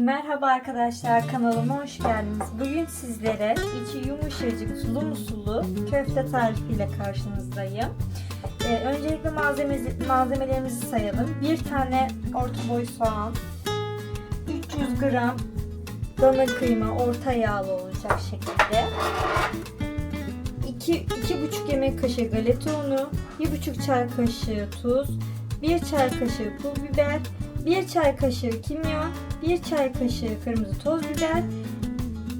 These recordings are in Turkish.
Merhaba arkadaşlar kanalıma hoş geldiniz. Bugün sizlere içi yumuşacık sulu musulu köfte tarifiyle karşınızdayım. Ee, öncelikle malzemelerimizi sayalım. Bir tane orta boy soğan, 300 gram dana kıyma orta yağlı olacak şekilde. 2 2,5 yemek kaşığı galeta unu, 1,5 çay kaşığı tuz, 1 çay kaşığı pul biber, 1 çay kaşığı kimyon, 1 çay kaşığı kırmızı toz biber,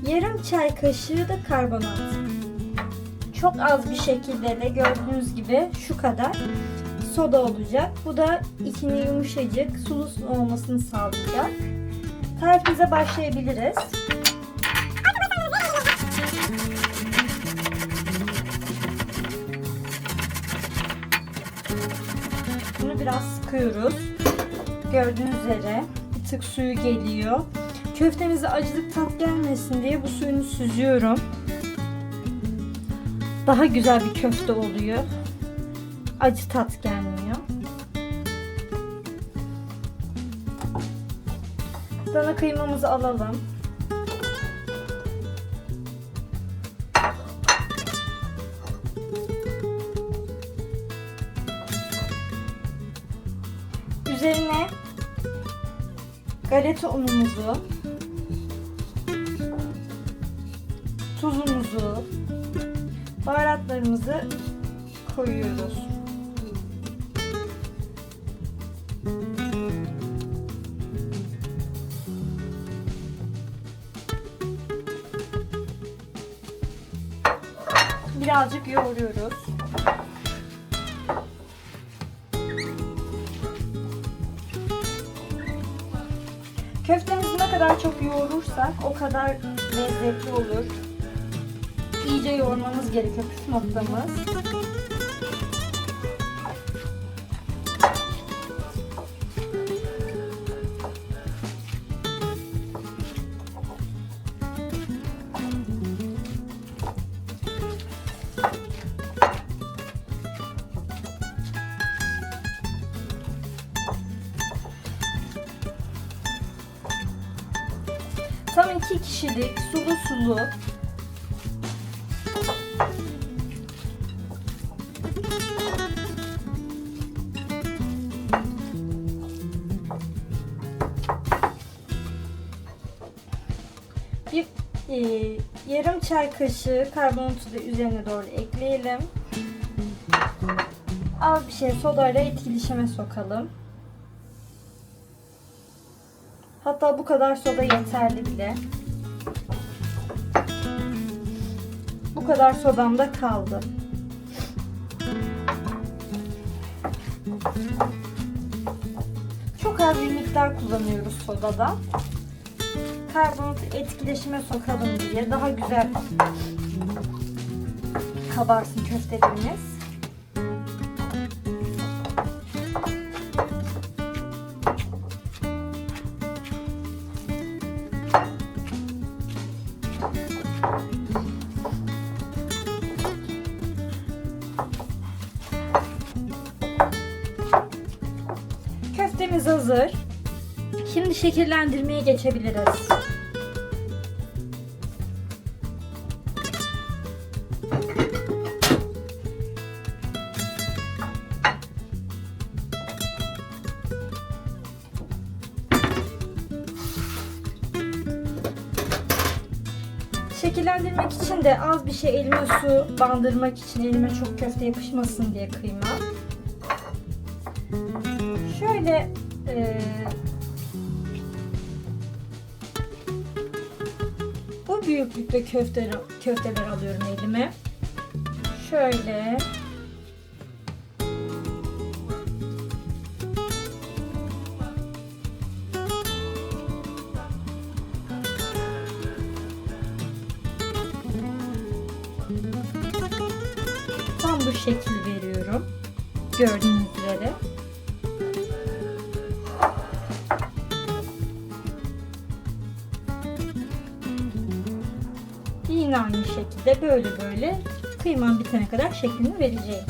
yarım çay kaşığı da karbonat. Çok az bir şekilde de gördüğünüz gibi şu kadar soda olacak. Bu da içini yumuşacık, sulu olmasını sağlayacak. Tarifimize başlayabiliriz. Bunu biraz sıkıyoruz. Gördüğünüz üzere bir tık suyu geliyor. Köftemize acılık tat gelmesin diye bu suyunu süzüyorum. Daha güzel bir köfte oluyor. Acı tat gelmiyor. Dana kıymamızı alalım. Galeta unumuzu, tuzumuzu, baharatlarımızı koyuyoruz. Birazcık yoğuruyoruz. Köftemizi ne kadar çok yoğurursak o kadar lezzetli olur. İyice yoğurmamız gerekiyor püf noktamız. Tam iki kişilik sulu sulu bir e, yarım çay kaşığı karbonatı da üzerine doğru ekleyelim. Az bir şey sodayla etkileşime sokalım. Hatta bu kadar soda yeterli bile. Bu kadar sodam da kaldı. Çok az bir miktar kullanıyoruz sodada. Karbonatı etkileşime sokalım diye daha güzel kabarsın köftelerimiz. Hazır. Şimdi şekillendirmeye geçebiliriz. Şekillendirmek için de az bir şey elime su bandırmak için elime çok köfte yapışmasın diye kıyma. Şöyle e, bu büyüklükte köfteler, köfteler alıyorum elime. Şöyle tam bu şekil veriyorum. Gördüğünüz üzere. Aynı şekilde böyle böyle kıymam bitene kadar şeklini vereceğim.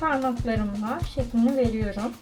Parmaklarımla şeklini veriyorum.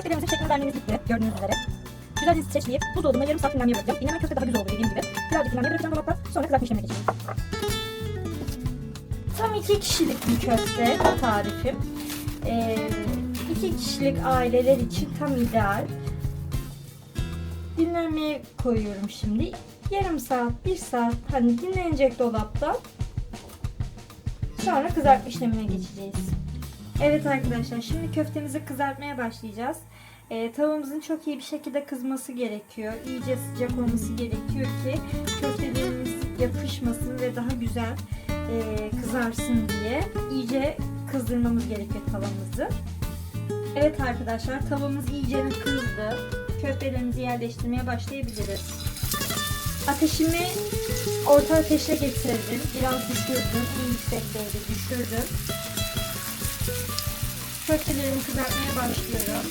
Köftelerimizin şeklini vermemiz bitti gördüğünüz üzere. Güzelce streçleyip buzdolabında yarım saat dinlenmeye bırakacağım. Dinleme köfte daha güzel oluyor dediğim gibi. Birazcık dinlenmeye bırakacağım dolapta. Sonra kızartma işlemine geçeceğim. Tam iki kişilik bir köfte tarifim. Ee, iki kişilik aileler için tam ideal. Dinlenmeye koyuyorum şimdi. Yarım saat, bir saat hani dinlenecek dolapta. Sonra kızartma işlemine geçeceğiz. Evet arkadaşlar şimdi köftemizi kızartmaya başlayacağız. Ee, tavamızın çok iyi bir şekilde kızması gerekiyor. İyice sıcak olması gerekiyor ki köftelerimiz yapışmasın ve daha güzel e, kızarsın diye iyice kızdırmamız gerekiyor tavamızı. Evet arkadaşlar tavamız iyice kızdı. Köftelerimizi yerleştirmeye başlayabiliriz. Ateşimi orta ateşe getirdim. Biraz düşürdüm. En yüksekteydi düşürdüm. Köftelerimi kızartmaya başlıyorum.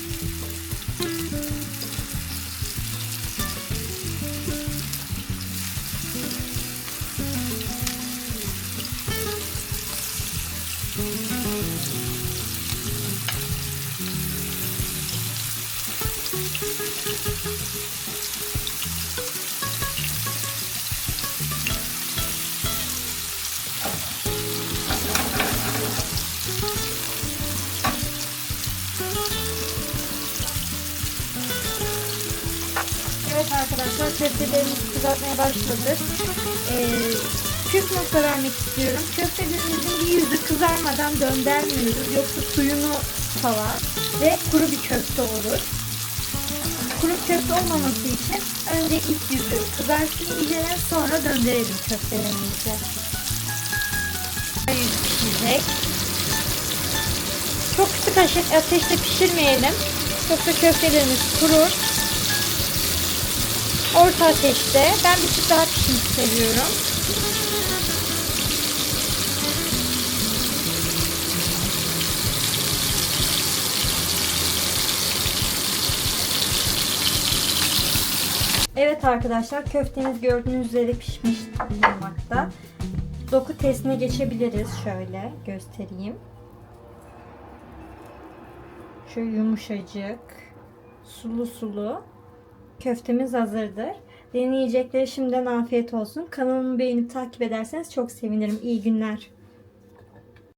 Evet arkadaşlar köftelerimizi kızartmaya başladık. Ee, püf nokta vermek istiyorum. Köftelerimizin bir yüzü kızarmadan döndürmüyoruz. Yoksa suyunu salar ve kuru bir köfte olur. Kuru köfte olmaması için önce ilk yüzü kızarsın iyice sonra döndürelim köftelerimizi. Yüz pişecek. Çok aşe- ateşte pişirmeyelim. Yoksa köftelerimiz kurur. Orta ateşte. Ben bir tık daha pişmiş seviyorum. Evet arkadaşlar köftemiz gördüğünüz üzere pişmiş bulunmakta. Doku testine geçebiliriz. Şöyle göstereyim. Şu yumuşacık, sulu sulu köftemiz hazırdır. Deneyecekleri şimdiden afiyet olsun. Kanalımı beğenip takip ederseniz çok sevinirim. İyi günler.